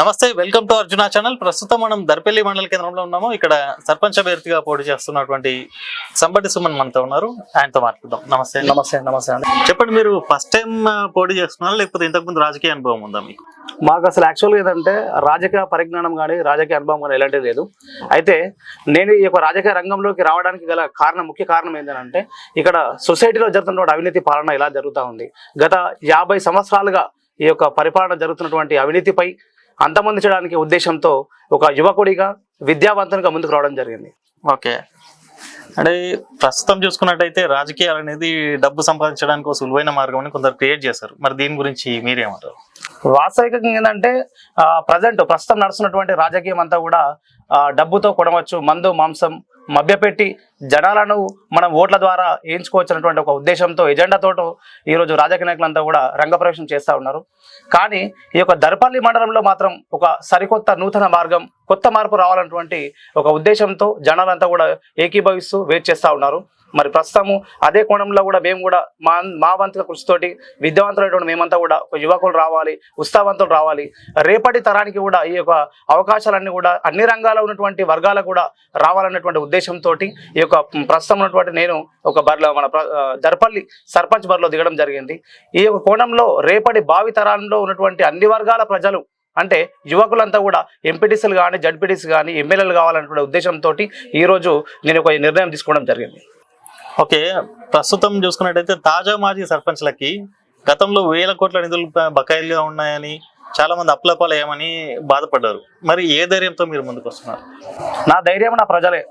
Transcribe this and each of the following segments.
నమస్తే welcome to Arjuna channel. ప్రస్తుతం మనం దర్పల్లి మండల కేంద్రంలో ఉన్నాము. ఇక్కడ సర్పంచ్ అభ్యర్థిగా పోటీ చేస్తున్నటువంటి సంబటి సుమన్ మనతో ఉన్నారు. ఆయనతో మాట్లాడదాం. నమస్తే. నమస్తే నమస్తే అండి. చెప్పండి మీరు ఫస్ట్ టైం పోటీ చేస్తున్నారా? లేకపోతే ఇంతకుముందు రాజకీయ అనుభవం ఉందా మీకు? మాకు అసలు యాక్చువల్గా ఏంటంటే రాజకీయ పరిజ్ఞానం కానీ రాజకీయ అనుభవం కానీ ఎలాంటిది లేదు. అయితే నేను ఈ యొక్క రాజకీయ రంగంలోకి రావడానికి గల కారణం ముఖ్య కారణం ఏంటంటే ఇక్కడ సొసైటీలో జరుగుతున్నటువంటి అవినీతి పాలన ఇలా జరుగుతూ ఉంది. గత యాభై సంవత్సరాలుగా ఈ యొక్క పరిపాలన జరుగుతున్నటువంటి అవినీతిపై అంతమొందించడానికి ఉద్దేశంతో ఒక యువకుడిగా విద్యావంతునిగా ముందుకు రావడం జరిగింది. ఓకే. అంటే ప్రస్తుతం చూసుకున్నట్టయితే రాజకీయాలు అనేది డబ్బు సంపాదించడానికి ఒక సులువైన మార్గం అని కొందరు క్రియేట్ చేశారు. మరి దీని గురించి మీరేమంటారు? వాస్తవికంగా ఏంటంటే ప్రజెంట్ ప్రస్తుతం నడుస్తున్నటువంటి రాజకీయం అంతా కూడా డబ్బుతో కొనవచ్చు మందు మాంసం మభ్యపెట్టి జనాలను మనం ఓట్ల ద్వారా వేయించుకోవచ్చినటువంటి ఒక ఉద్దేశంతో ఎజెండాతో ఈరోజు రాజకీయ నాయకులంతా కూడా రంగప్రవేశం చేస్తూ ఉన్నారు. కానీ ఈ యొక్క దర్పల్లి మండలంలో మాత్రం ఒక సరికొత్త నూతన మార్గం కొత్త మార్పు రావాలన్నటువంటి ఒక ఉద్దేశంతో జనాలంతా కూడా ఏకీభవిస్తూ వెయిట్ చేస్తూ ఉన్నారు. మరి ప్రస్తుతము అదే కోణంలో కూడా మేము కూడా మా మా వంతుల కృషితోటి విద్యావంతులైనటువంటి మేమంతా కూడా ఒక యువకులు రావాలి ఉత్సాహవంతులు రావాలి. రేపటి తరానికి కూడా ఈ యొక్క అవకాశాలన్నీ కూడా అన్ని రంగాల్లో ఉన్నటువంటి వర్గాలకు కూడా రావాలన్నటువంటి ఉద్దేశంతో ఈ యొక్క ప్రస్తుతం ఉన్నటువంటి నేను ఒక బరిలో మన దర్పల్లి సర్పంచ్ బరిలో దిగడం జరిగింది. ఈ యొక్క కోణంలో రేపటి భావి తరాల్లో ఉన్నటువంటి అన్ని వర్గాల ప్రజలు అంటే యువకులంతా కూడా ఎంపీటీసీలు కానీ జడ్పీటీసీ కానీ ఎమ్మెల్యేలు కావాలన్నటువంటి ఉద్దేశంతో ఈరోజు నేను ఒక నిర్ణయం తీసుకోవడం జరిగింది. ఓకే ప్రస్తుతం చూసుకున్నట్టయితే తాజా మాజీ సర్పంచ్లకి గతంలో వేల కోట్ల నిధులు బకాయిలుగా ఉన్నాయని చాలా మంది అప్లపాలయ్యామని బాధపడ్డారు. మరి ఏ ధైర్యంతో మీరు ముందుకు వస్తున్నారు? నా ధైర్యం నా ప్రజలే.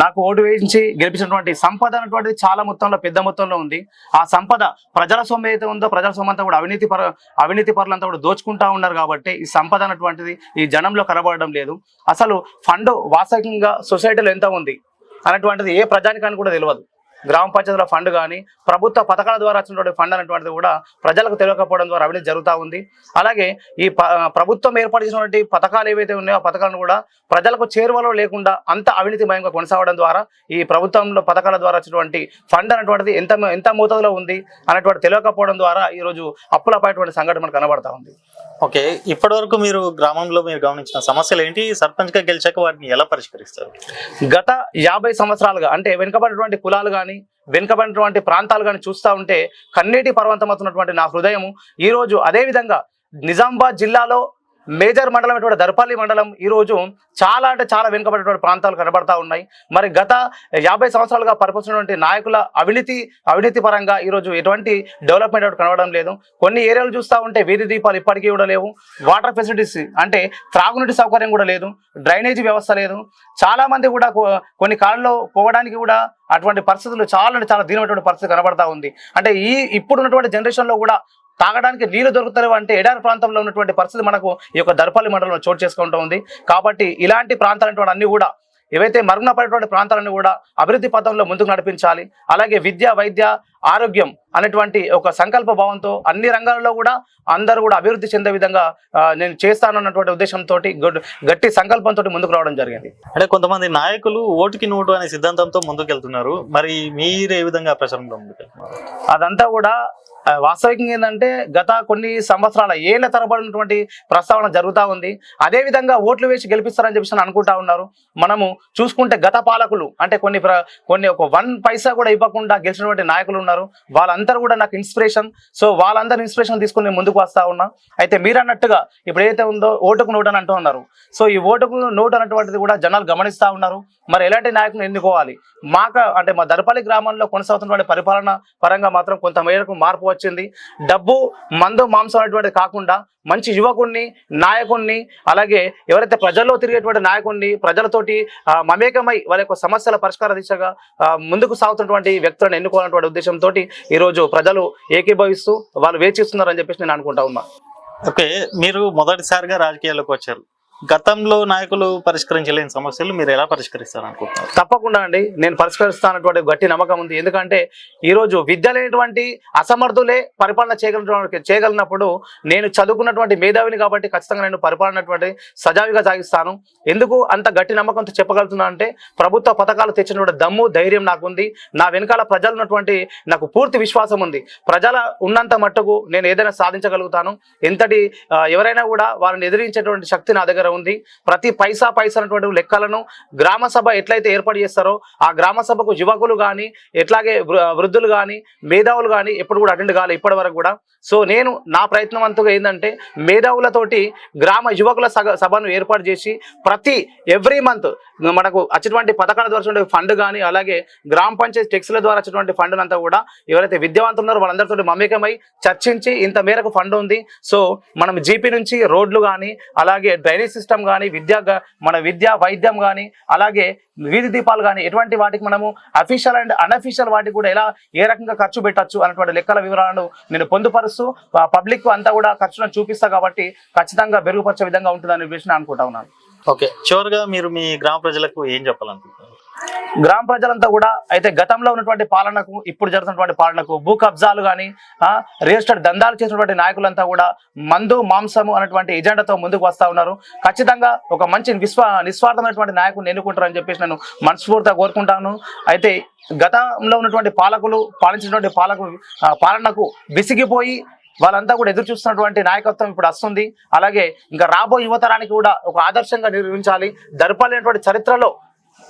నాకు ఓటు వేయించి గెలిపించినటువంటి సంపద అనేటువంటిది చాలా మొత్తంలో పెద్ద మొత్తంలో ఉంది. ఆ సంపద ప్రజల సొమ్ము ఏదైతే ఉందో ప్రజల సొమ్ము అంతా కూడా అవినీతి పర అవినీతి పరులంతా కూడా దోచుకుంటా ఉన్నారు కాబట్టి ఈ సంపద అనేటువంటిది ఈ జనంలో కనబడడం లేదు. అసలు ఫండ్ వాస్తవికంగా సొసైటీలో ఎంత ఉంది? అనేటువంటిది ఏ ప్రజానికానికి కూడా తెలియదు. గ్రామ పంచాయతీల ఫండ్ కానీ ప్రభుత్వ పథకాల ద్వారా వచ్చినటువంటి ఫండ్ అనేటువంటిది కూడా ప్రజలకు తెలియకపోవడం ద్వారా అవినీతి జరుగుతూ ఉంది. అలాగే ఈ ప- ప్రభుత్వం ఏర్పాటు చేసినటువంటి పథకాలు ఏవైతే ఉన్నాయో ఆ పథకాలను కూడా ప్రజలకు చేరువలో లేకుండా అంత అవినీతిమయంగా కొనసాగడం ద్వారా ఈ ప్రభుత్వంలో పథకాల ద్వారా వచ్చినటువంటి ఫండ్ అనేటువంటిది ఎంత ఎంత మోతాదులో ఉంది అనేటువంటి తెలియకపోవడం ద్వారా ఈరోజు అప్పులపైనటువంటి సంఘటన మనకు కనబడతా ఉంది. ఓకే ఇప్పటి వరకు మీరు గ్రామంలో మీరు గమనించిన సమస్యలు ఏంటి సర్పంచ్గా గెలిచాక వాటిని ఎలా పరిష్కరిస్తారు? గత యాభై సంవత్సరాలుగా అంటే వెనుకబడినటువంటి కులాలు కానీ వెనుకబడినటువంటి ప్రాంతాలు కానీ చూస్తూ ఉంటే కన్నీటి పర్వంతమవుతున్నటువంటి నా హృదయం ఈరోజు అదేవిధంగా నిజామాబాద్ జిల్లాలో మేజర్ మండలం అటువంటి దర్పల్లి మండలం ఈరోజు చాలా అంటే చాలా వెనుకబడినటువంటి ప్రాంతాలు కనబడతా ఉన్నాయి. మరి గత యాభై సంవత్సరాలుగా పరిపాలించినటువంటి నాయకుల అవినీతి అవినీతి పరంగా ఈరోజు ఎటువంటి డెవలప్మెంట్ అటు కనబడడం లేదు. కొన్ని ఏరియాలు చూస్తూ ఉంటే వీధి దీపాలు ఇప్పటికీ కూడా లేవు. వాటర్ ఫెసిలిటీస్ అంటే త్రాగునీటి సౌకర్యం కూడా లేదు. డ్రైనేజీ వ్యవస్థ లేదు. చాలా మంది కూడా కొన్ని కాలంలో పోవడానికి కూడా అటువంటి పరిస్థితులు చాలా అంటే చాలా దీనమైనటువంటి పరిస్థితి కనబడతా ఉంది. అంటే ఈ ఇప్పుడు ఉన్నటువంటి జనరేషన్లో కూడా తాగడానికి నీళ్ళు దొరుకుతారు అంటే ఎడారి ప్రాంతంలో ఉన్నటువంటి పరిస్థితి మనకు ఈ యొక్క దర్పల్లి మండలంలో చోటు చేసుకుంటూ ఉంది. కాబట్టి ఇలాంటి ప్రాంతాలైనటువంటి అన్ని కూడా ఏవైతే మరుగున పడేటువంటి ప్రాంతాలను కూడా అభివృద్ధి పథంలో ముందుకు నడిపించాలి. అలాగే విద్య వైద్య ఆరోగ్యం అనేటువంటి ఒక సంకల్ప భావంతో అన్ని రంగాల్లో కూడా అందరూ కూడా అభివృద్ధి చెందే విధంగా నేను చేస్తాను అన్నటువంటి ఉద్దేశంతో గట్టి సంకల్పంతో ముందుకు రావడం జరిగింది. అంటే కొంతమంది నాయకులు ఓటుకి నోటు అనే సిద్ధాంతంతో ముందుకు వెళ్తున్నారు మరి మీరు ఏ విధంగా ప్రచారంలో ముందుకు వెళ్తున్నారు అదంతా కూడా వాస్తవికంగా ఏంటంటే గత కొన్ని సంవత్సరాల ఏళ్ళ తరబడినటువంటి ప్రస్తావన జరుగుతూ ఉంది. అదే విధంగా ఓట్లు వేసి గెలిపిస్తారని చెప్పేసి అని అనుకుంటా ఉన్నారు. మనము చూసుకుంటే గత పాలకులు అంటే కొన్ని కొన్ని ఒక వన్ పైసా కూడా ఇవ్వకుండా గెలిచినటువంటి నాయకులు ఉన్నారు. వాళ్ళందరూ కూడా నాకు ఇన్స్పిరేషన్ సో వాళ్ళందరూ ఇన్స్పిరేషన్ తీసుకుని నేను ముందుకు వస్తా ఉన్నా. అయితే మీరు అన్నట్టుగా ఇప్పుడు ఏదైతే ఉందో ఓటుకు నోటు అని అంటూ ఉన్నారు. సో ఈ ఓటుకు నోటు అన్నటువంటిది కూడా జనాలు గమనిస్తా ఉన్నారు. మరి ఎలాంటి నాయకులు ఎన్నుకోవాలి? మాక అంటే మా దర్పల్లి గ్రామంలో కొనసాగుతున్నటువంటి పరిపాలన పరంగా మాత్రం కొంత మేరకు మార్పు వచ్చింది. డబ్బు మందు మాంసం అనేటువంటిది కాకుండా మంచి యువకుణ్ణి నాయకుణ్ణి అలాగే ఎవరైతే ప్రజల్లో తిరిగేటువంటి నాయకుణ్ణి ప్రజలతోటి మమేకమై వాళ్ళ యొక్క సమస్యల పరిష్కార దిశగా ముందుకు సాగుతున్నటువంటి వ్యక్తులను ఎన్నుకోవాలన్నటువంటి ఉద్దేశంతో ఈరోజు ప్రజలు ఏకీభవిస్తూ వాళ్ళు వేచిస్తున్నారని చెప్పేసి నేను అనుకుంటా ఉన్నా. ఓకే మీరు మొదటిసారిగా రాజకీయాల్లోకి వచ్చారు. గతంలో నాయకులు పరిష్కరించలేని సమస్యలు మీరు ఎలా పరిష్కరిస్తారు అనుకుంటున్నారు తప్పకుండా అండి. నేను పరిష్కరిస్తానటువంటి గట్టి నమ్మకం ఉంది. ఎందుకంటే ఈరోజు విద్య లేనటువంటి అసమర్థులే పరిపాలన చేయగలిగిన చేయగలిగినప్పుడు నేను చదువుకున్నటువంటి మేధావిని కాబట్టి ఖచ్చితంగా నేను పరిపాలనటువంటి సజావిగా సాగిస్తాను. ఎందుకు అంత గట్టి నమ్మకంతో చెప్పగలుగుతున్నా అంటే ప్రభుత్వ పథకాలు తెచ్చినటువంటి దమ్ము ధైర్యం నాకు ఉంది నా వెనకాల ప్రజలు ఉన్నటువంటి నాకు పూర్తి విశ్వాసం ఉంది. ప్రజల ఉన్నంత మట్టుకు నేను ఏదైనా సాధించగలుగుతాను. ఎంతటి ఎవరైనా కూడా వారిని ఎదిరించేటువంటి శక్తి నా దగ్గర ఉంది. ప్రతి పైసా పైసా అనేటువంటి లెక్కలను గ్రామ సభ ఎట్లయితే ఏర్పాటు చేస్తారో ఆ గ్రామ సభకు యువకులు కానీ ఎట్లాగే వృద్ధులు కానీ మేధావులు కానీ ఎప్పుడు కూడా అటెండ్ కాలే ఇప్పటి వరకు కూడా. సో నేను నా ప్రయత్నం అంతగా ఏంటంటే మేధావులతోటి గ్రామ యువకుల సభను ఏర్పాటు చేసి ప్రతి ఎవ్రీ మంత్ మనకు వచ్చేటువంటి పథకాల ద్వారా ఫండ్ కానీ అలాగే గ్రామ పంచాయతీ టెక్స్ల ద్వారా వచ్చేటువంటి ఫండ్ అంతా కూడా ఎవరైతే విద్యావంతులు ఉన్నారో వాళ్ళందరితో మమేకమై చర్చించి ఇంత మేరకు ఫండ్ ఉంది. సో మనం జీపీ నుంచి రోడ్లు కానీ అలాగే డ్రైనేజ్ సిస్టమ్ కానీ విద్యా మన విద్య వైద్యం కానీ అలాగే వీధి దీపాలు కానీ ఎటువంటి వాటికి మనము అఫీషియల్ అండ్ అన్అఫీషియల్ వాటికి కూడా ఎలా ఏ రకంగా ఖర్చు పెట్టచ్చు అనేటువంటి లెక్కల వివరాలను నేను పొందుపరుస్తూ పబ్లిక్ అంతా కూడా ఖర్చులను చూపిస్తా కాబట్టి ఖచ్చితంగా మెరుగుపరిచే విధంగా ఉంటుందని చెప్పేసి అనుకుంటా ఉన్నాను. ఓకే. చివరిగా మీరు మీ గ్రామ ప్రజలకు ఏం చెప్పాలనుకుంటున్నారు? గ్రామ ప్రజలంతా కూడా అయితే గతంలో ఉన్నటువంటి పాలనకు ఇప్పుడు జరుగుతున్నటువంటి పాలనకు భూ కబ్జాలు కానీ రిజిస్టర్డ్ దందాలు చేసినటువంటి నాయకులంతా కూడా మందు మాంసము అనేటువంటి ఎజెండాతో ముందుకు వస్తా ఉన్నారు. ఖచ్చితంగా ఒక మంచి విశ్వ నిస్వార్థమైనటువంటి నాయకుడిని ఎన్నుకుంటారని చెప్పేసి నేను మనస్ఫూర్తిగా కోరుకుంటాను. అయితే గతంలో ఉన్నటువంటి పాలకులు పాలించినటువంటి పాలకు పాలనకు విసిగిపోయి వాళ్ళంతా కూడా ఎదురు చూస్తున్నటువంటి నాయకత్వం ఇప్పుడు వస్తుంది. అలాగే ఇంకా రాబో యువతరానికి కూడా ఒక ఆదర్శంగా నిర్వహించాలి దర్పాలైనటువంటి చరిత్రలో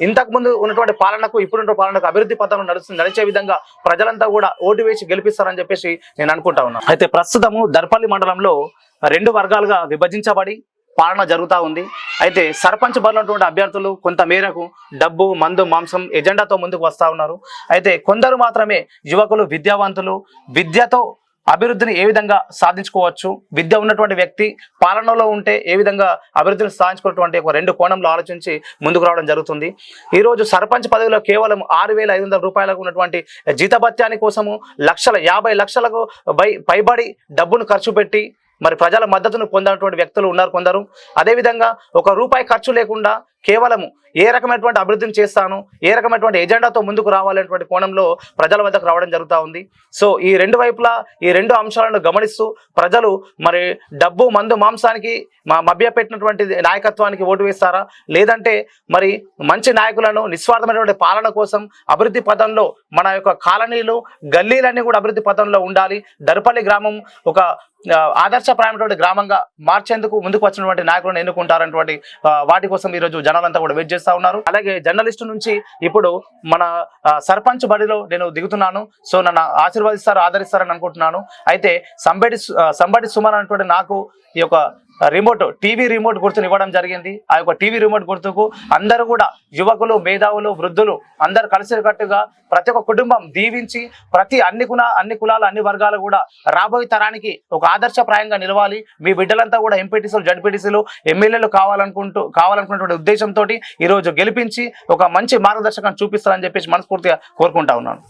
ఇంతకు ముందు ఉన్నటువంటి పాలనకు ఇప్పుడు పాలనకు అభివృద్ధి పథంలో నడుస్తుంది నడిచే విధంగా ప్రజలంతా కూడా ఓటు వేసి గెలిపిస్తారని చెప్పేసి నేను అనుకుంటా ఉన్నాను అయితే ప్రస్తుతము దర్పల్లి మండలంలో రెండు వర్గాలుగా విభజించబడి పాలన జరుగుతూ ఉంది. అయితే సర్పంచ్ బరినటువంటి అభ్యర్థులు కొంత మేరకు డబ్బు మందు మాంసం ఎజెండాతో ముందుకు వస్తూ ఉన్నారు. అయితే కొందరు మాత్రమే యువకులు విద్యావంతులు విద్యతో అభివృద్ధిని ఏ విధంగా సాధించుకోవచ్చు? విద్య ఉన్నటువంటి వ్యక్తి పాలనలో ఉంటే ఏ విధంగా అభివృద్ధిని సాధించుకున్నటువంటి ఒక రెండు కోణంలో ఆలోచించి ముందుకు రావడం జరుగుతుంది. ఈరోజు సర్పంచ్ పదవిలో కేవలం ఆరు వేల ఐదు వందల రూపాయలకు ఉన్నటువంటి జీతభత్యాన్ని కోసము లక్షల యాభై లక్షలకు పై పైబడి డబ్బును ఖర్చు పెట్టి మరి ప్రజల మద్దతును పొందినటువంటి వ్యక్తులు ఉన్నారు కొందరు. అదేవిధంగా ఒక రూపాయి ఖర్చు లేకుండా కేవలము ఏ రకమైనటువంటి అభివృద్ధిని చేస్తాను ఏ రకమైనటువంటి ఎజెండాతో ముందుకు రావాలనేటువంటి కోణంలో ప్రజల వద్దకు రావడం జరుగుతూ ఉంది. సో ఈ రెండు వైపులా ఈ రెండు అంశాలను గమనిస్తూ ప్రజలు మరి డబ్బు మందు మాంసానికి మా మభ్యపెట్టినటువంటి నాయకత్వానికి ఓటు వేస్తారా? లేదంటే మరి మంచి నాయకులను నిస్వార్థమైనటువంటి పాలన కోసం అభివృద్ధి పథంలో మన యొక్క కాలనీలు గల్లీలన్నీ కూడా అభివృద్ధి పథంలో ఉండాలి. దర్పల్లి గ్రామం ఒక ఆదర్శప్రాయమైనటువంటి గ్రామంగా మార్చేందుకు ముందుకు వచ్చినటువంటి నాయకులను ఎన్నుకుంటారన్నటువంటి వాటి కోసం ఈరోజు జనాలంతా కూడా వెయిట్ చేస్తా ఉన్నారు. అలాగే జర్నలిస్ట్ నుంచి ఇప్పుడు మన సర్పంచ్ బడిలో నేను దిగుతున్నాను. సో నన్ను ఆశీర్వదిస్తారు ఆదరిస్తారని అనుకుంటున్నాను. అయితే సంబడి సంబడి సుమన్ అనేటువంటి నాకు ఈ యొక్క రిమోట్ టీవీ రిమోట్ గుర్తుని ఇవ్వడం జరిగింది. ఆ యొక్క టీవీ రిమోట్ గుర్తుకు అందరూ కూడా యువకులు మేధావులు వృద్ధులు అందరు కలిసికట్టుగా ప్రతి ఒక్క కుటుంబం దీవించి ప్రతి అన్ని కుల అన్ని కులాలు అన్ని వర్గాలు కూడా రాబోయే తరానికి ఒక ఆదర్శప్రాయంగా నిలవాలి. మీ బిడ్డలంతా కూడా ఎంపీటీసీలు జడ్పీటీసీలు ఎమ్మెల్యేలు కావాలనుకుంటూ కావాలనుకున్నటువంటి ఉద్దేశంతో ఈ రోజు గెలిపించి ఒక మంచి మార్గదర్శకాన్ని చూపిస్తారని చెప్పేసి మనస్ఫూర్తిగా కోరుకుంటా ఉన్నాను.